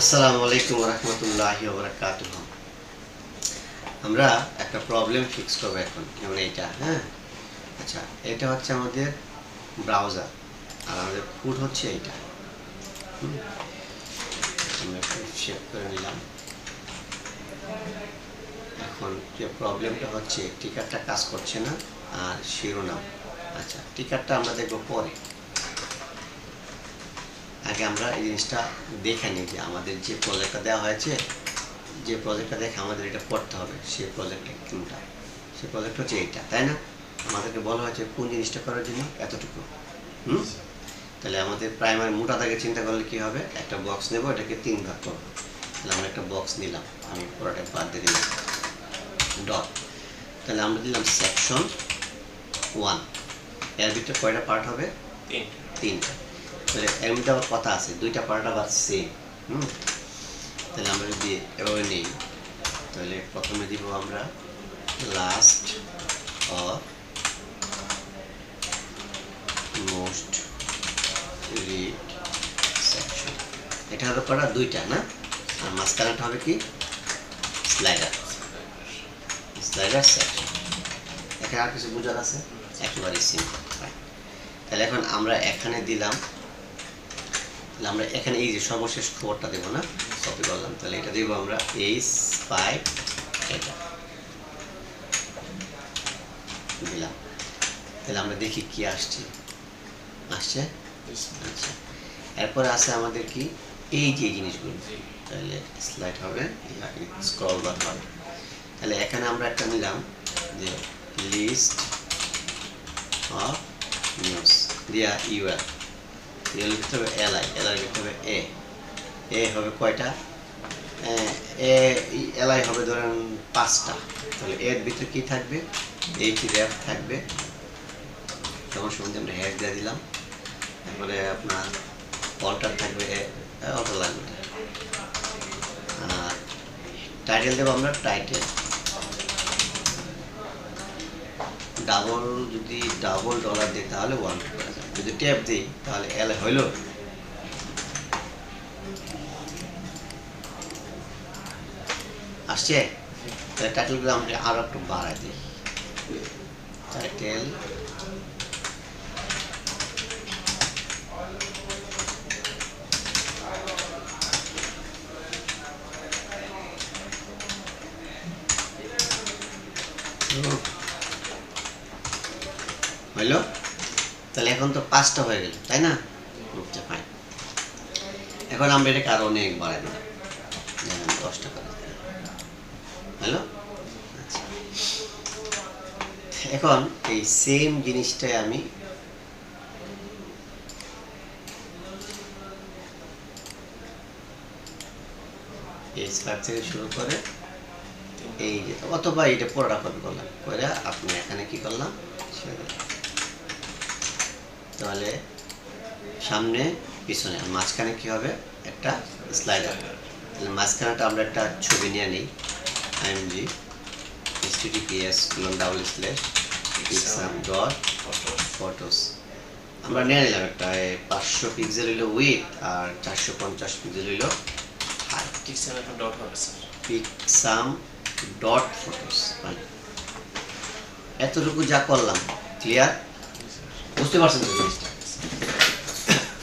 আসসালামু আলাইকুম রহমতুল্লাহ আমরা একটা প্রবলেম ফিক্স করব এখন, যেমন এইটা হ্যাঁ? আচ্ছা এটা হচ্ছে আমাদের ব্রাউজার আর আমাদের ফুড হচ্ছে এইটা। আমরা শেপ করে নিলাম। এখন যে প্রবলেমটা হচ্ছে টিকারটা কাজ করছে না, আর শিরোনাম। আচ্ছা টিকারটা আমরা দেখব পরে। আগে আমরা এই জিনিসটা দেখে নিই যে আমাদের যে প্রজেক্টটা দেওয়া হয়েছে যে প্রজেক্টটা দেখে আমাদের এটা পড়তে হবে সেই প্রজেক্টটা কোনটা? সেই প্রজেক্ট হচ্ছে এইটা তাই না? আমাদেরকে বলা হয়েছে কোন জিনিসটা করার জন্য এতটুকু হুম? তাহলে আমাদের প্রাইমারি মোটা দাগে চিন্তা করলে কি হবে? একটা বক্স নেব এটাকে তিন ভাগ করব। তাহলে আমরা একটা বক্স নিলাম আমি পুরোটা বাদ দিয়ে দিলাম। ডট তাহলে আমরা দিলাম সেকশন ওয়ানের ভিতরে কয়টা পার্ট হবে? তিন তিনটা। তাহলে আবার কথা আছে, দুইটা পার্ট আবার সেম হুম? তাহলে আমরা যদি এভাবে নিই, তাহলে প্রথমে দিব আমরা last or most read section এটা হবে কটা দুইটা, না? আর মাঝখানেটা হবে কি? স্লাইডার স্লাইডার সেকশন এখানে আর কিছু বোঝার আছে? একেবারে সিম্পল তাহলে এখন আমরা এখানে দিলাম তাহলে আমরা এখানে এই যে সর্বশেষ খবরটা দেবো না কপি করলাম, তাহলে এটা দেবো আমরা এইচ ফাইভ এটা দিলাম। তাহলে আমরা দেখি কি আসছে। আসছে? আচ্ছা। এরপরে আছে আমাদের কি? এই যে জিনিসগুলো। তাহলে স্লাইড হবে স্ক্রল বার হবে। তাহলে এখানে আমরা একটা নিলাম যে লিস্ট অফ নিউজ দিয়া ইউএল ইউএল লিখতে হবে এল আই এল আই লিখতে হবে এ এ হবে কয়টা? এ এল আই হবে ধরেন পাঁচটা। তাহলে এর ভিতরে কি থাকবে? এইচ র্যাপ থাকবে। তখন সম্বন্ধে আমরা হ্যাশ দিয়ে দিলাম। তারপরে আপনার অল্টার থাকবে অল্ট লাগবে আর টাইটেল দেবো আমরা টাইটেল ডাবল যদি ডাবল ডলার দিই তাহলে ওয়ান যদি ট্যাপ দিই, তাহলে এল হইল আসছে? তাহলে টাইটেলগুলো আমরা আরও একটু বাড়াই দিই। টাইটেল হইল? তাহলে এখন তো পাঁচটা হয়ে গেল, তাই না? ফাইন এখন আমরা এটাকে আরও অনেক বাড়াই দিলাম। দশটা করে হ্যালো? আচ্ছা। এখন এই সেম জিনিসটাই আমি থেকে শুরু করে এই যে, অথবা এইটা পুরোটা কপি করলাম। করে আপনি এখানে কি করলাম? দিলাম। তাহলে সামনে পিছনে আর মাঝখানে কি হবে? একটা স্লাইডার তাহলে মাঝখানেটা আমরা একটা ছবি নিয়ে নিই। IMG HTTPS colon double slash picsum dot photos আমরা নিয়ে নিলাম একটা পাঁচশো পিক্সেল হইল উইথ আর চারশো পঞ্চাশ পিক্সেল হইল high dot picsum dot photos এতটুকু যা করলাম ক্লিয়ার বুঝতে পারছেন তো জিনিসটা?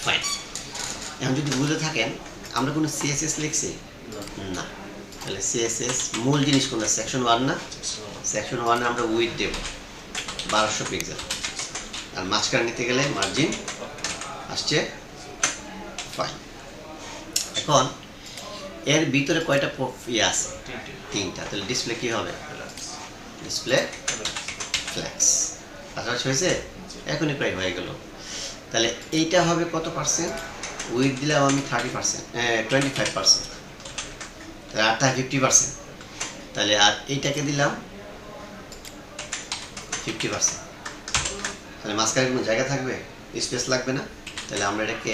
ফাইন এখন যদি বুঝে থাকেন, আমরা কোনো সিএসএস লিখছি? না। তাহলে সিএসএস মূল জিনিস কোনটা? সেকশন ওয়ান না? সেকশন ওয়ানে আমরা উইথ দেব। বারোশো পিক্সেল আর মাঝখানে নিতে গেলে মার্জিন আসছে ফাইন এখন, এর ভিতরে কয়টা ইয়ে আছে? তিনটা। তাহলে ডিসপ্লে কি হবে? ডিসপ্লে ফ্ল্যাক্স পাশাপাশি হয়েছে এখনই প্রায় হয়ে গেল। তাহলে এইটা হবে কত পার্সেন্ট উইথ দিলাম আমি thirty percent twenty five percent তাহলে আটটা ফিফটি পার্সেন্ট তাহলে আর এইটাকে দিলাম ফিফটি পার্সেন্ট তাহলে মাঝখানে কোনো জায়গা থাকবে? স্পেস লাগবে না। তাহলে আমরা এটাকে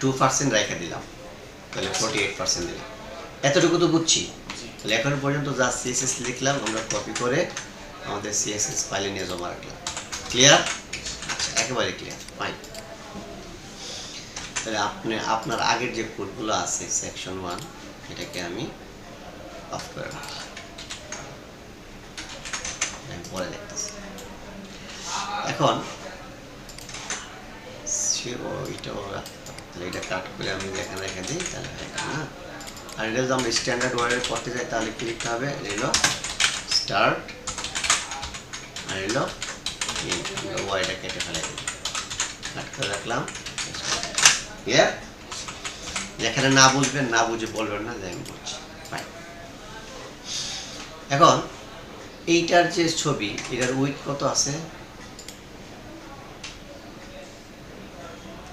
টু পার্সেন্ট রেখে দিলাম। তাহলে ফোর্টি এইট পার্সেন্ট দিলাম। এতটুকু তো বুঝছি। তাহলে এখন পর্যন্ত যা সিএসএস লিখলাম আমরা কপি করে আমাদের সিএসএস ফাইলে নিয়ে জমা রাখলাম। ক্লিয়ার আচ্ছা একেবারে ক্লিয়ার ফাইন তাহলে আপনি আপনার আগের যে কোডগুলো আছে সেকশন ওয়ান এটাকে আমি অফ করে রাখি আমি পরে দেখতেছি। এখন সে- ও, এটাও তাহলে এটা কাট করে আমি এখানে রেখে দিই তাহলে হয়ে না আর এটা যদি আমরা স্ট্যান্ডার্ড ওয়ার্ডে করতে যাই তাহলে কি লিখতে হবে? এলো স্টার্ট আর এলো ওয়াইটা কেটে ফেলে দিই কাট করে রাখলাম। ক্লিয়ার যেখানে না বুঝবেন না বুঝে বলবেন না যে আমি বুঝছি এখন এইটার যে ছবি এটার উইথ কত আছে?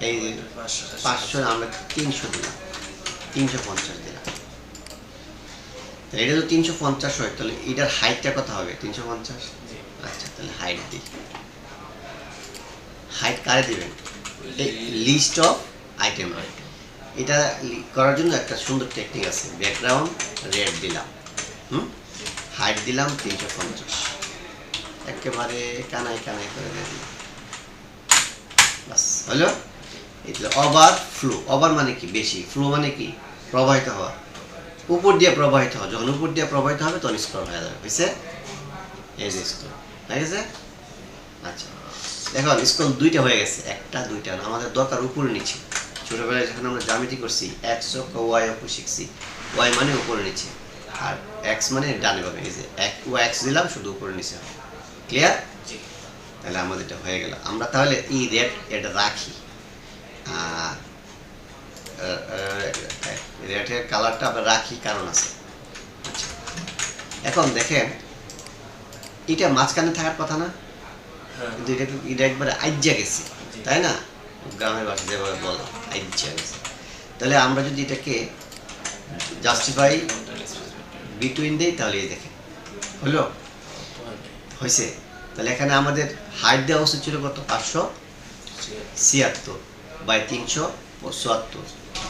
এই পাঁচশো আমরা তিনশো দিলাম। তিনশো পঞ্চাশ দিলাম। এটা তো তিনশো পঞ্চাশ হয় তাহলে এটার হাইটটা কত হবে? তিনশো পঞ্চাশ? আচ্ছা তাহলে হাইট দিই। হাইট কারে দিবেন? লিস্ট অফ আইটেম হাইট এটা করার জন্য একটা সুন্দর টেকনিক আছে। ব্যাকগ্রাউন্ড রেড দিলাম। হুম? হাইট দিলাম তিনশো পঞ্চাশ। একেবারে কানাই কানাই করে দিয়ে দিলাম। বাস, হলো? এটা ওভার ফ্লো ওভার মানে কি? বেশি। ফ্লো মানে কি? প্রবাহিত হওয়া। উপর দিয়ে প্রবাহিত হওয়া। যখন উপর দিয়ে প্রবাহিত হবে, তখন স্ক্রল হয়ে যাবে। বুঝছে এই যে স্কুল হয়ে গেছে? আচ্ছা। দেখো স্কুল দুইটা হয়ে গেছে। একটা দুইটা না আমাদের দরকার উপরে নিচে। ছোটবেলায় যখন আমরা জামিতি করছি এক্স অক্ষ ওয়াই অক্ষ শিখছি ওয়াই মানে উপরে নিচে। আর এক্স মানে ডানে এই যে এক ও এক্স দিলাম শুধু উপরে নিচে। ক্লিয়ার জি। তাহলে আমাদের এটা হয়ে গেল। আমরা তাহলে এই রেড এটা রাখি। রেডের কালারটা আমরা রাখি কারণ আছে। আচ্ছা। এখন দেখেন এটা মাঝখানে থাকার কথা না? কিন্তু এটা এটা একবারে আইজ্জা গেছে তাই না? গ্রামের ভাষা যেভাবে বলে আইজ্জা গেছে। তাহলে আমরা যদি এটাকে জাস্টিফাই বিটুইন দেই তাহলে এই দেখেন হলো? হয়েছে। তাহলে এখানে আমাদের হাইট দেওয়া উচিত ছিল কত? পাঁচশো ছিয়াত্তর বাই তিনশো চুয়াত্তর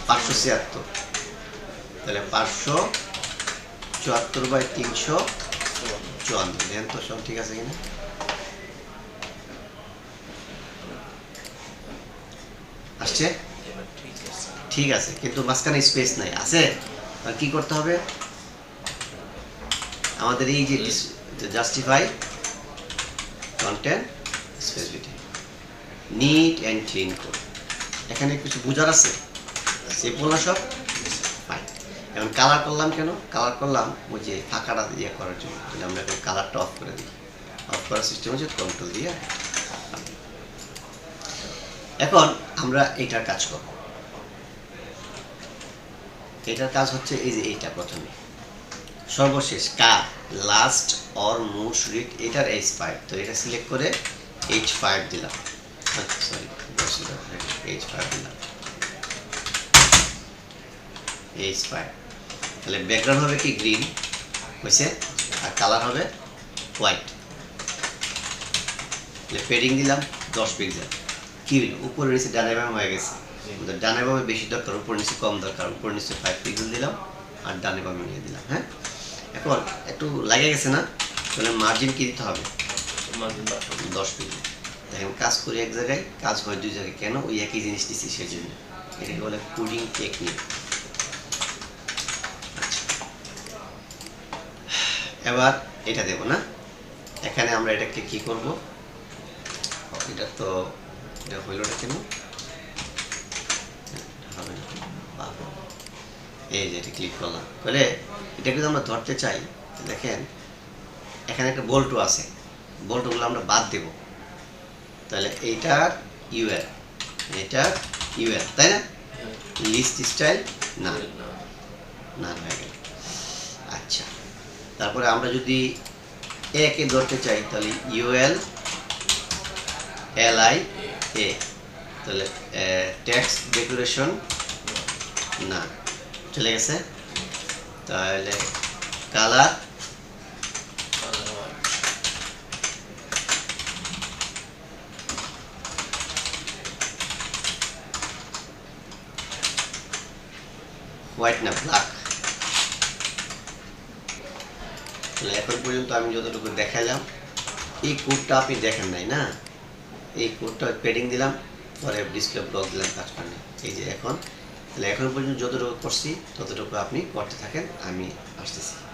পাঁচশো ছিয়াত্তর। তাহলে পাঁচশো চুয়াত্তর বাই তিনশো চুয়ান্ন। তো সব ঠিক আছে কিনা? এবার ঠিক আছে, কিন্তু মাঝখানে স্পেস নাই। আছে? আর কি করতে হবে? আমাদের এই যে justify content specificity neat and clean code এখানে কিছু বোঝার আছে? সিম্পল না সব? ফাইন এখন কালার করলাম কেন? কালার করলাম ওই যে ফাঁকাটা ইয়ে করার জন্য। আমরা কালারটা অফ করে দিই। অফ করার সিস্টেম হচ্ছে কন্ট্রোল দিয়ে এখন আমরা এইটার কাজ করব। এটার কাজ হচ্ছে এই যে এইটা প্রথমে। সর্বশেষ, কার লাস্ট অর মোস্ট রিড এটার এইচ ফাইভ তো এটা সিলেক্ট করে এইচ ফাইভ দিলাম। এইচ ফাইভ দিলাম। এইচ ফাইভ তাহলে ব্যাকগ্রাউন্ড হবে কি গ্রিন হয়েছে? আর কালার হবে হোয়াইট পেডিং দিলাম, দশ পিক্সেল কি উপরে নিচে ডানে বামে হয়ে গেছে। ডানে বামে বেশি দরকার উপর নিচে কম দরকার। উপর নিচে ফাইভ পিক্সেল দিলাম আর ডানে বামে নিয়ে দিলাম হ্যাঁ? এখন একটু লাগে গেছে না? তাহলে মার্জিন কি দিতে হবে? দশ পিক্সেল দেখেন কাজ করি এক জায়গায় কাজ হয় দুই জায়গায়। কেন? ওই একই জিনিস দিচ্ছি সেই জন্য এটাকে বলে কোডিং টেকনিক এবার এটা দেব না। এখানে আমরা এটাকে কি করব? এটা তো এটা হইলটা কেন হবে। এই যে এটা ক্লিক করলাম করে এটা যদি আমরা ধরতে চাই দেখেন এখানে একটা বল্টু আছে বল্টুগুলো আমরা বাদ দেব তাহলে এইটার ইউএর এটার ইউএর তাই না লিস্ট স্টাইল না না হয়ে গেল আচ্ছা তারপরে আমরা যদি একে ধরতে চাই তাহলে ইউএল এল আই এ, তাহলে ট্যাক্স ডেকোরেশন না, চলে গেছে। তাহলে কালার হোয়াইট না ব্ল্যাক তাহলে, এখন পর্যন্ত আমি যতটুকু দেখালাম, এই কোডটা আপনি দেখেন নাই না? এই কোডটা পেডিং দিলাম, পরে ডিসপ্লে ব্লক দিলাম কাজ করেন এই যে এখন, তাহলে এখন পর্যন্ত যতটুকু করছি, ততটুকু আপনি করতে থাকেন, আমি আসতেছি।